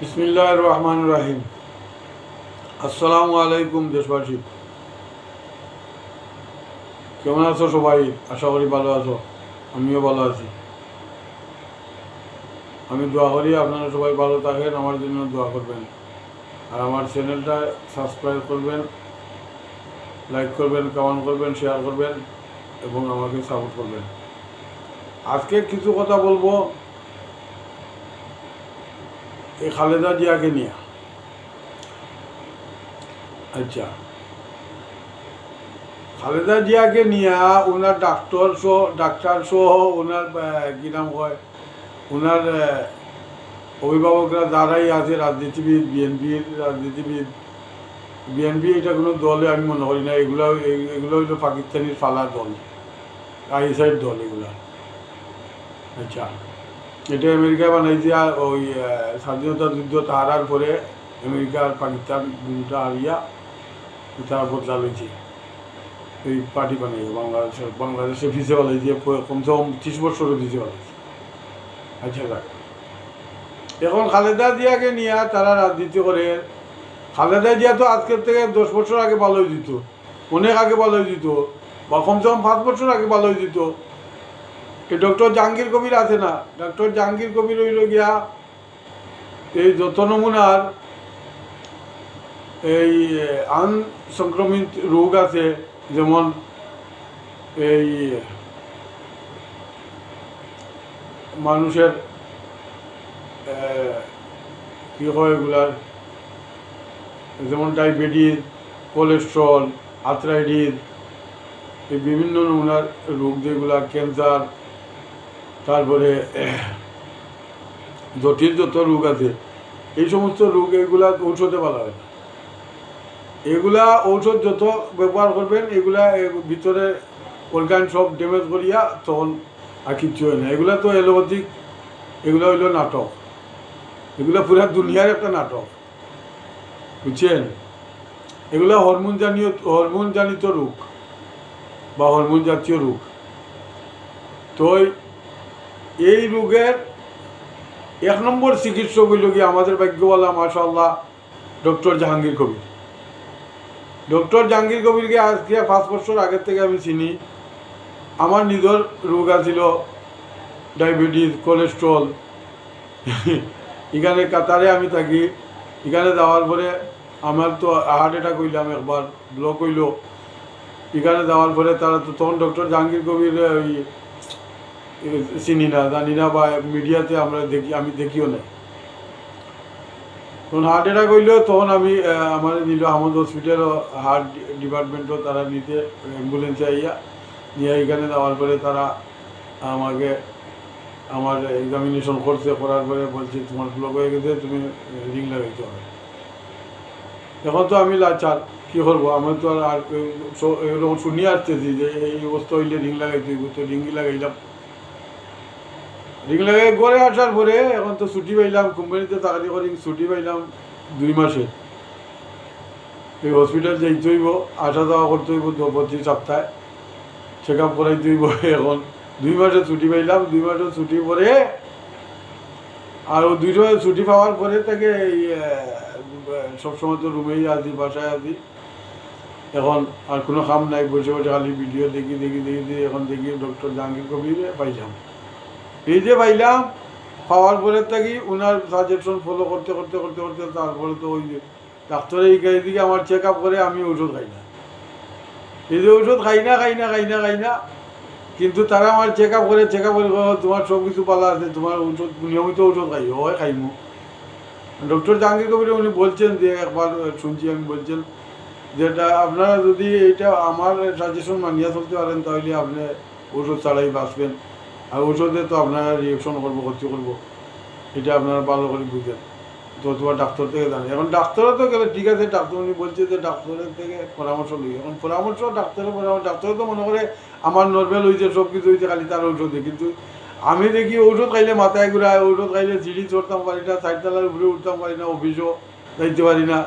বিসমিল্লাহ রহমান রাহিম আসসালামু আলাইকুম দেশবাসী। কেমন আছো সবাই? আশা করি ভালো আছো। আমিও ভালো আছি। আমি দোয়া করি আপনারা সবাই ভালো থাকেন, আমার জন্য দোয়া করবেন। আর আমার চ্যানেলটা সাবস্ক্রাইব করবেন, লাইক করবেন, কমেন্ট করবেন, শেয়ার করবেন এবং আমাকে সাপোর্ট করবেন। আজকে কিছু কথা বলব। এই খালেদা জিয়াকে নিয়ে। আচ্ছা। খালেদা জিয়াকে নিয়ে ওনার ডাক্তার সহ ডাক্তার সহ ওনার কি নাম হয়? ওনার অভিভাবকরা যারাই আছে, রাজনীতিবিদ, বিএনপির রাজনীতিবিদ, বিএনপি এটা কোনো দলে আমি মনে করি না। এগুলো এগুলো হইল পাকিস্তানির ফালা দল, আইএসআইয়ের দল এগুলা। আচ্ছা। এটা আমেরিকা বানাইছে আর ওই স্বাধীনতা যুদ্ধ হারার পরে আমেরিকা আর পাকিস্তান দুটা হারিয়া তারা বদলা লইছে। এই পার্টি বানাইছে বাংলাদেশে বাংলাদেশে ভিসে বানাইছে কমসে কম ত্রিশ বছরের ভিসে বানাইছে। আচ্ছা যাক। এখন খালেদা জিয়াকে নিয়ে তারা রাজনীতি করে। খালেদা জিয়া তো আজকের থেকে দশ বছর আগে ভালো হয়ে দিত অনেক আগে ভালো হয়ে দিত বা কমসে কম পাঁচ বছর আগে ভালো হয়ে দিত ডক্টর জাহাঙ্গীর কবির আছে না? ডক্টর জাহাঙ্গীর কবির হইল গিয়া এই যত নমুনার এই আন সংক্রমিত রোগ আছে, যেমন এই, মানুষের কি হয় এগুলার? যেমন ডায়াবেটিস কোলেস্ট্রল আর্থ্রাইটিস এই বিভিন্ন নমুনার রোগ যেগুলা ক্যান্সার তারপরে জটিল যত রোগ আছে, এই সমস্ত রোগ এগুলা ঔষধে বলা হয় এগুলা ঔষধ যত ব্যবহার করবেন, এগুলা ভিতরে অর্গান সব ড্যামেজ করিয়া তখন আর কিচ্ছু হয় না। এগুলা তো এলোপ্যাথিক এগুলো হইল নাটক। এগুলো পুরা দুনিয়ার একটা নাটক। বুঝছেন? এগুলো হরমোন জাতীয় হরমোন জানিত রোগ বা হরমোন জাতীয় রোগ। তো এই রোগের এক নম্বর চিকিৎসক হইল কি আমাদের ভাগ্যওয়ালা মাশাল্লাহ ডক্টর জাহাঙ্গীর কবির। ডক্টর জাহাঙ্গীর কবিরকে আজকে পাঁচ বছর আগের থেকে আমি চিনি। আমার নিজের রোগ আছিল ডায়াবেটিস, কোলেস্ট্রল। এখানে কাতারে আমি থাকি। এখানে যাওয়ার পরে আমার তো হার্ট অ্যাটাক হইলাম একবার ব্লক হইল। এখানে যাওয়ার পরে তারা তো তখন ডক্টর জাহাঙ্গীর কবির, ওই চিনি না জানি না বা মিডিয়াতে আমরা দেখি, আমি দেখিও না তখন হার্ট অ্যাটাক হইল, তখন আমি আমার নিল আহমদ হসপিটাল হার্ট ডিপার্টমেন্টও তারা নিতে অ্যাম্বুলেন্সে আইয়া নিয়ে এখানে যাওয়ার পরে তারা আমাকে, আমার এক্সামিনেশন করছে, করার পরে বলছে, তোমার ব্লক হয়ে গেছে, তুমি রিং লাগাইতে হবে। এখন তো আমি লাচার কী করব? আমি তো আর এরকম শুনিয়ে আসতেছি যে এই অবস্থা হইলে রিং লাগাইতে তো রিংই লাগাইলাম। লাগাই ঘরে আসার পরে এখন তো ছুটি পাইলাম, কোম্পানিতে চাকরি করি, ছুটি পাইলাম দুই মাসে। এই হসপিটাল যাইতে হইব আসা যাওয়া করতে হইব প্রতি সপ্তাহে। চেক আপ করাইতে হইব এখন। দুই মাসে ছুটি পাইলাম, দুই মাসে ছুটি পরে আর দুই মাসে ছুটি পাওয়ার পরে তাকে সবসময় তো রুমেই আছি, বাসায় আছি। এখন আর কোনো কাম নাই, বসে বসে খালি ভিডিও দেখি দেখি দেখি দেখি, এখন দেখি ডক্টর জাহাঙ্গীর কবিরে পাইলাম। এই যে পাইলাম পাওয়ার পরে থাকি ওনার সাজেশন ফলো করতে করতে করতে করতে তারপরে তো ওই যে ডাক্তারে এই দিকে আমার চেক আপ করে আমি ওষুধ খাই না। এই যে ওষুধ খাই না খাই না খাই না খাই না, কিন্তু তারা আমার চেক আপ করে চেক আপ করে তোমার সব কিছু পালা আছে, তোমার ওষুধ, নিয়মিত ওষুধ খাই হয় খাইমু। ডক্টর জাহাঙ্গীর কবির উনি বলছেন, যে একবার শুনছি আমি বলছেন, যেটা আপনারা যদি এইটা আমার সাজেশন মানিয়ে চলতে পারেন, তাহলে আপনি ওষুধ ছাড়াই বাঁচবেন। আর ওষুধে তো আপনারা রিয়েকশন করব ক্ষতি করব। এটা আপনারা ভালো করে বুঝেন। তো তোমার ডাক্তার থেকে জানি। এখন ডাক্তারও তো গেলে ঠিক আছে, ডাক্তার উনি বলছে যে ডাক্তারের থেকে পরামর্শ লই এখন পরামর্শ ডাক্তারের পরামর্শ ডাক্তার তো মনে করে আমার নর্মাল হয়েছে সব কিছু হয়েছে খালি তার ঔষধে। কিন্তু আমি দেখি ঔষধ খাইলে মাথায় ঘুরায়, ঔষধ খাইলে সিঁড়ি চড়তাম পারি না, চারতলার উপরে উঠতাম পারি না, অফিসও যাইতে পারি না।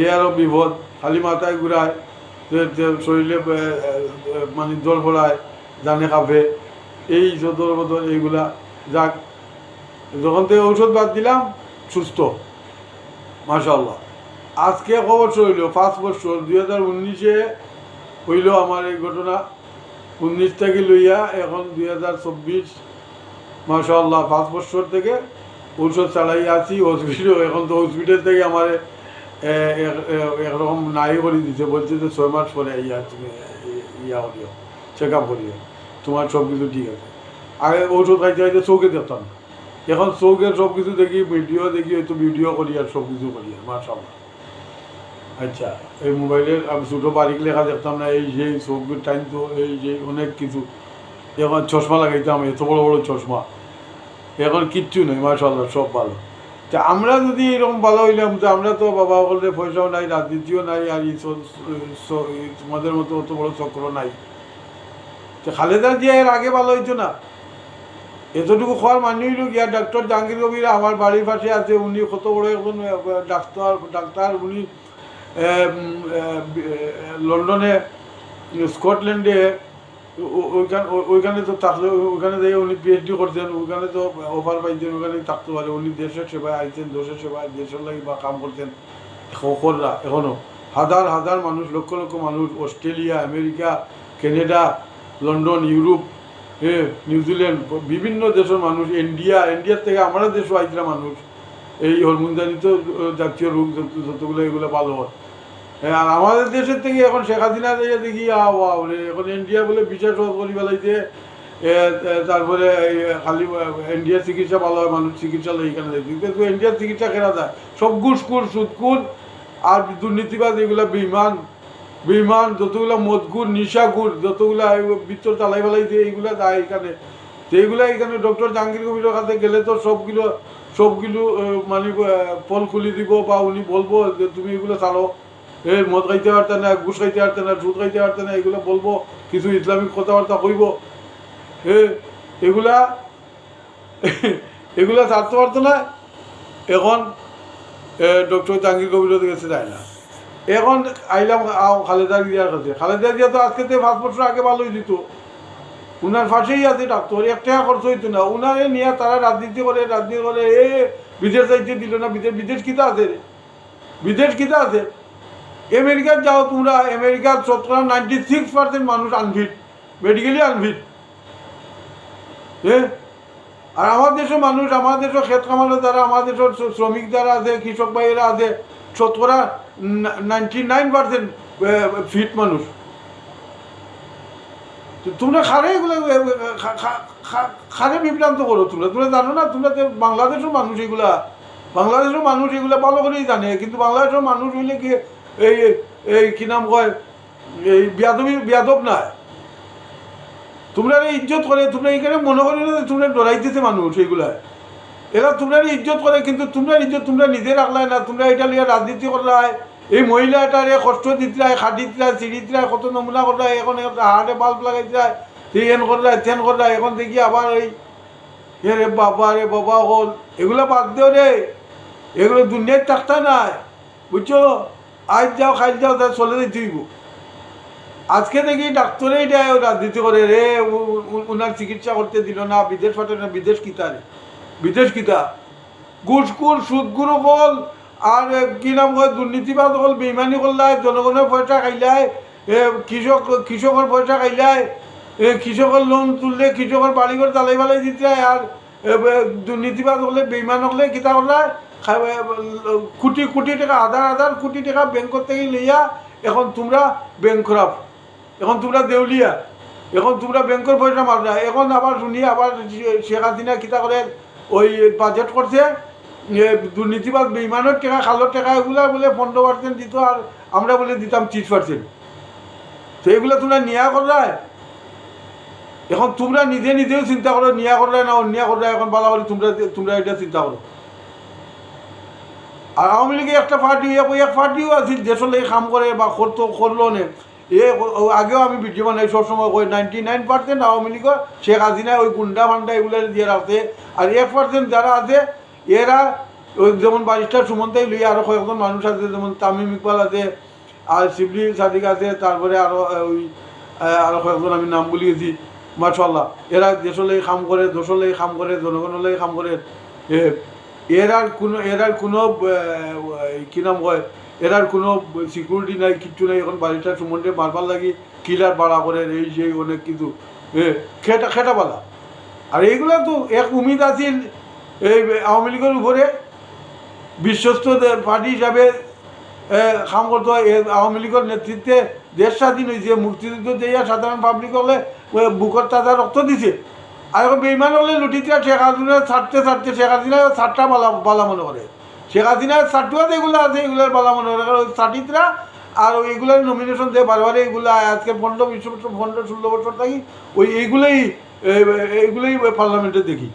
এ আরও বিপদ, খালি মাথায় ঘুরায় শরীরে মানে জল ফোলায়, জানে কাঁপে। এই সদর বদল এইগুলা যাক। যখন থেকে ঔষধ বাদ দিলাম, সুস্থ। মাশাল্লাহ আজকে খবর হইল পাঁচ বছর, দুই হাজার উনিশে হইল আমার এই ঘটনা। উনিশ থেকে লইয়া এখন দুই হাজার চব্বিশ মাশাল্লাহ পাঁচ বছর থেকে ঔষধ চালাই আছি। হসপিটাল এখন তো হসপিটাল থেকে আমার একরকম নাই করে দিছে। বলছে যে ছয় মাস পরে ইয়া তুমি ইয়া করিও চেক আপ করিও তোমার সব কিছু ঠিক আছে। আগে ঔষধ খাইতে খাইতে চৌকে দেখতাম এখন চৌকে সব কিছু দেখি, ভিডিও দেখি, হয়তো ভিডিও করি আর সব কিছু করি আর মাশাল্লাহ আচ্ছা এই মোবাইলের আমি ছোটো বারিক লেখা দেখতাম না, এই যে চৌকের টাইম তো, এই যে অনেক কিছু। এখন চশমা লাগাইতাম, এত বড় বড় চশমা। এখন কিচ্ছু নেই মাশাল্লাহ সব ভালো। তা আমরা যদি এরকম ভালো হইলাম, তো আমরা তো বাবা বলতে পয়সাও নাই, রাজনীতিও নাই, আর তোমাদের মতো অত বড় চক্র নাই। তো খালেদা জিয়া এর আগে ভালো হইতো না। এতটুকু খাওয়ার মানি হইল গিয়া ডাক্তার জাহাঙ্গীর কবির আমার বাড়ির পাশে আছে, উনি কত বড় একজন ডাক্তার ডাক্তার। উনি লন্ডনে, স্কটল্যান্ডে ওইখানে ওইখানে তো থাকলে, ওইখানে যাই উনি পিএইচডি করছেন ওইখানে তো অফার পাইছেন ওইখানে থাকতে পারে। উনি দেশের সেবায় আইছেন দেশের সেবায়, দেশের লাগি বা কাম করছেন সকলরা এখনও হাজার হাজার মানুষ, লক্ষ লক্ষ মানুষ, Australia, America, Canada London Europe হ্যাঁ নিউজিল্যান্ড বিভিন্ন দেশের মানুষ ইন্ডিয়া ইন্ডিয়ার থেকে আমাদের দেশও আইছিল মানুষ। এই হরমুন্দানিত জাতীয় রোগ যত- যতগুলো এগুলো ভালো হয়। হ্যাঁ, আর আমাদের দেশের থেকে এখন শেখ হাসিনা দিয়ে দেখি আ বাও এখন ইন্ডিয়া বলে সহজ করি এ, তারপরে খালি ইন্ডিয়ার চিকিৎসা ভালো হয় মানুষ চিকিৎসালয় এখানে দেখি কিন্তু ইন্ডিয়ার চিকিৎসা কেনা যায়। সব ঘুষকুর সুদকুর আর দুর্নীতিবাদ এগুলা বিমান বিমান, যতগুলো মদগুর নিশাগুর যতগুলা ভিতর চালাই দিয়ে এইগুলা যায় এখানে। তো এইগুলা এখানে ডক্টর জাহাঙ্গীর কবিরের কাছে গেলে তো সবগুলো সবগুলো মানে ফল খুলি দিব বা উনি বলব যে তুমি এগুলো চালো। এ, মদ খাইতে পারতে না, ঘুষ খাইতে পারতে না সুদ খাইতে পারতে না, এগুলো বলব, কিছু ইসলামিক কথাবার্তা কইব। এ, এগুলা এগুলা ছাড়তে পারতো না, এখন ডক্টর জাহাঙ্গীর কবির গেছে যায় না। এখন আইলাম খালেদা জিয়ার কাছে। খালেদা জিয়া তো আজকে তো পাঁচ বছর আগে ভালোই দিত। উনার পাশেই আছে ডাক্তার, এক টাকা খরচ হইতো না। উনারে নিয়ে তারা রাজনীতি করে রাজনীতি করে, এ বিদেশ যাইতে দিল না, বিদেশ বিদেশ কিতা আছে বিদেশ কিতা আছে? আমেরিকার যাও তোমরা আমেরিকার শতকরা নাইনটি সিক্স পার্সেন্ট মানুষ আনফিট মেডিকেলি আনফিট হ্যাঁ আর আমার দেশের মানুষ, আমার দেশের ক্ষেত কামানো যারা, আমার দেশের শ্র- শ্রমিক যারা আছে, কৃষক ভাইয়েরা আছে শতকরা নাইনটি নাইন পার্সেন্ট ফিট মানুষ। তোমরা খারে এগুলো খারে বিভ্রান্ত করো তোমরা। তোমরা জানো না, তোমরা তো বাংলাদেশের মানুষ এগুলা বাংলাদেশের মানুষ এগুলা ভালো করেই জানে। কিন্তু বাংলাদেশের মানুষ হইলে কি এই এই কি নাম কয়, এই বিয়াদবি, বিয়াদব নাই। তোমরা ইজ্জত করে, তোমরা এখানে মনে করি না তোমরা ডরাইতেছে মানুষ এইগুলা এরা তোমরা ইজ্জত করে, কিন্তু তোমরা ইজ্জত তোমরা নিজে রাখলাই না, তোমরা এটা লিয়ে রাজনীতি করলাই এই মহিলা মহিলাটারে কষ্ট দিতলাই খাটিতলাই চিড়িতলাই কত নমুনা করলাই এখন হাড়ে বাল্ব লাগাইতলাই তেন করলাই তেন করলাই এখন দেখি আবার এই রে বাবা রে, বাবা হল। এগুলো বাদ দেও রে। এগুলো দুনিয়ার টাকতা নাই। বুঝছ? আজ যাও খাই যাও তা চলে দিতে হইব। আজকে দেখি ডাক্তারেই দেয় রাজনীতি করে। রে উনার চিকিৎসা করতে দিল না, বিদেশ পাঠায় না বিদেশ কিতা রে বিদেশ কিতা? ঘুষকুর সুদগুরু হল আর কি নাম কয়? দুর্নীতিবাদ হল বেইমানি করলাই জনগণের পয়সা খাইলাই এ, কৃষক কৃষকের পয়সা খাইলাই এ, কৃষকের লোন তুললে কৃষকের বাড়িঘর জ্বালাই ফালাই দিতে আর দুর্নীতিবাদ হলে বেইমান হলে কিতা করলাই কোটি কোটি টাকা হাজার হাজার কোটি টাকা ব্যাংকর থেকে লইয়া এখন তোমরা ব্যাংক খারাপ এখন তোমরা দেউলিয়া। এখন তোমরা ব্যাংকের পয়সা মারলা এখন আবার শুনি আবার শেখ হাসিনা কিতা করে ওই বাজেট করছে দুর্নীতিবাদ বেইমানের টাকা খালোর টাকা, এগুলা বলে পনেরো পার্সেন্ট দিত আর আমরা বলে দিতাম ত্রিশ পার্সেন্ট তো এগুলো তোমরা নিয়া করলাই এখন তোমরা নিজে নিজেও চিন্তা করো নিয়া করলে না অন্যায় করলে এখন ভালো করে তোমরা তোমরা এটা চিন্তা করো। আর আওয়ামী লীগের একটা পার্টি এক পার্টিও আছিল দেশের লেগে কাম করে বা করতো, করল নে। এ আগেও আমি ভিডিও বানাই সবসময় ওই নাইনটি নাইন পার্সেন্ট আওয়ামী লীগের শেখ হাসিনা ওই গুন্ডা ফান্ডা এগুলো দিয়ে রাখছে আর এক পার্সেন্ট যারা আছে, এরা ওই যেমন বারিস্টার সুমন্তাই লইয়া আরও কয়েকজন মানুষ আছে, যেমন তামিম ইকবাল আছে, আর শিবলি সাদিক আছে, তারপরে আরও ওই আরও কয়েকজন আমি নাম বলি গেছি মার্শাল্লাহ এরা দেশের লেগে কাম করে লেগে কাম করে জনগণের লেগে কাম করে। এ এর আর কোনো এর আর কোনো কি নাম হয় এর আর কোনো সিকিউরিটি নাই, কিচ্ছু নাই, এখন বাড়িটা সুমন্ডে মারবার লাগি কিলার বাড়া করে, এই সেই অনেক কিছু খেটা খেটা বালা। আর এইগুলো তো এক উমিদ আছিল এই আওয়ামী লীগের উপরে, বিশ্বস্ত পার্টি হিসাবে কাম করতো এ, আওয়ামী লীগের নেতৃত্বে দেশ স্বাধীন হয়েছে মুক্তিযুদ্ধ দিয়ে সাধারণ পাবলিক হলে বুকর তাজা রক্ত দিছে। আর এখন বেইমান হলে লুটিতে শেখ হাসিনা ছাড়তে ছাড়তে শেখ হাসিনা ছাড়টা বালা বালা মনে করে। শেখ হাসিনার ছাড়টুয়া যেগুলো আছে, এগুলোর বালা মনে করে কারণ ছাটিতরা আর এইগুলোর নমিনেশন দিয়ে বারবার এইগুলো আজকে পনেরো বিশ বছর পনেরো ষোলো বছর থাকি, ওই এইগুলোই এইগুলোই পার্লামেন্টে দেখি।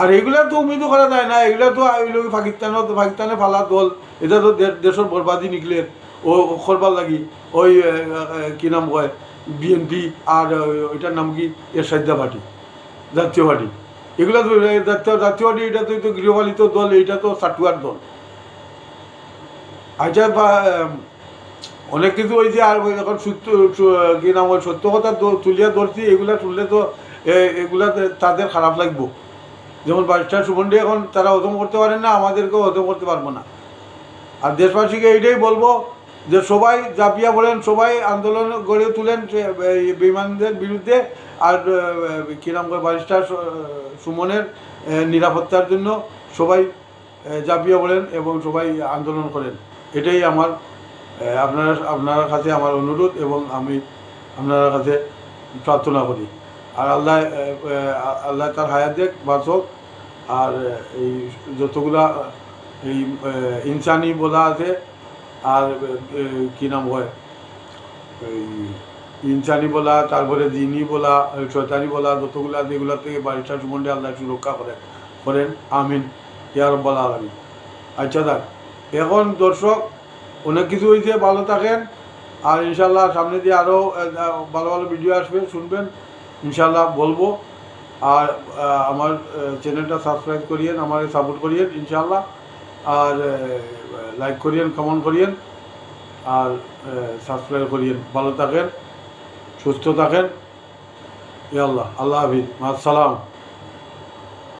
আর এগুলা তো উমিদও করা যায় না, এগুলা তো ওই লোক পাকিস্তানত পাকিস্তানে ফালা দল, এটা তো দেশের বরবাদি নিকলে ও করবার লাগি, ওই কি নাম কয়, বিএনপি আর, ওইটার নাম কি এর এরশাদ্দা পার্টি, জাতীয় পার্টি। এগুলা তো এ, জাতীয় জাতীয় এটা তো গৃহপালিত দল এইটা তো সাটুয়ার দল। আচ্ছা বা অনেক কিছু ওই যে আর এখন সত্য কি নাম ওই সত্য কথা তুলিয়া ধরছি এগুলা তুললে তো এগুলা তাদের খারাপ লাগবো। যেমন বারিস্টার সুমন্ডি এখন তারা হজম করতে পারেন না আমাদেরকেও হজম করতে পারব না। আর দেশবাসীকে এইটাই বলব যে সবাই জাপিয়া বলেন সবাই আন্দোলন গড়ে তুলেন বিমানদের বিরুদ্ধে। আর আহ, কী নাম করে বারিস্টার সুমনের নিরাপত্তার জন্য সবাই জাপিয়া বলেন এবং সবাই আন্দোলন করেন। এটাই আমার আপনারা আপনার কাছে আমার অনুরোধ এবং আমি আপনার কাছে প্রার্থনা করি। আর আল্লাহ আল্লাহ তার হায়াত দেখ বাঁচক আর এই যতগুলা এই ইনসানি বলা আছে আর কি নাম হয়? এই ইনসানি বলা, তারপরে দিনী বলা শয়তানি বলা, যতগুলা যেগুলা থেকে বাড়িটা সুমন্ডে আল্লাহ সুরক্ষা করেন করেন, আমিন। ইয়ার বলা আলমিন। আচ্ছা দেখ, এখন দর্শক, অনেক কিছু হয়েছে ভালো থাকেন, আর ইনশাল্লাহ সামনে দিয়ে আরও ভালো ভালো ভিডিও আসবে, শুনবেন ইনশাল্লাহ বলব। আর আমার চ্যানেলটা সাবস্ক্রাইব করিয়েন আমার সাপোর্ট করিয়েন ইনশাল্লাহ আর লাইক করিয়েন কমেন্ট করিয়েন, আর সাবস্ক্রাইব করিয়েন। ভালো থাকেন, সুস্থ থাকেন। ইয়াল্লাহ আল্লাহ হাফিজ। আসসালাম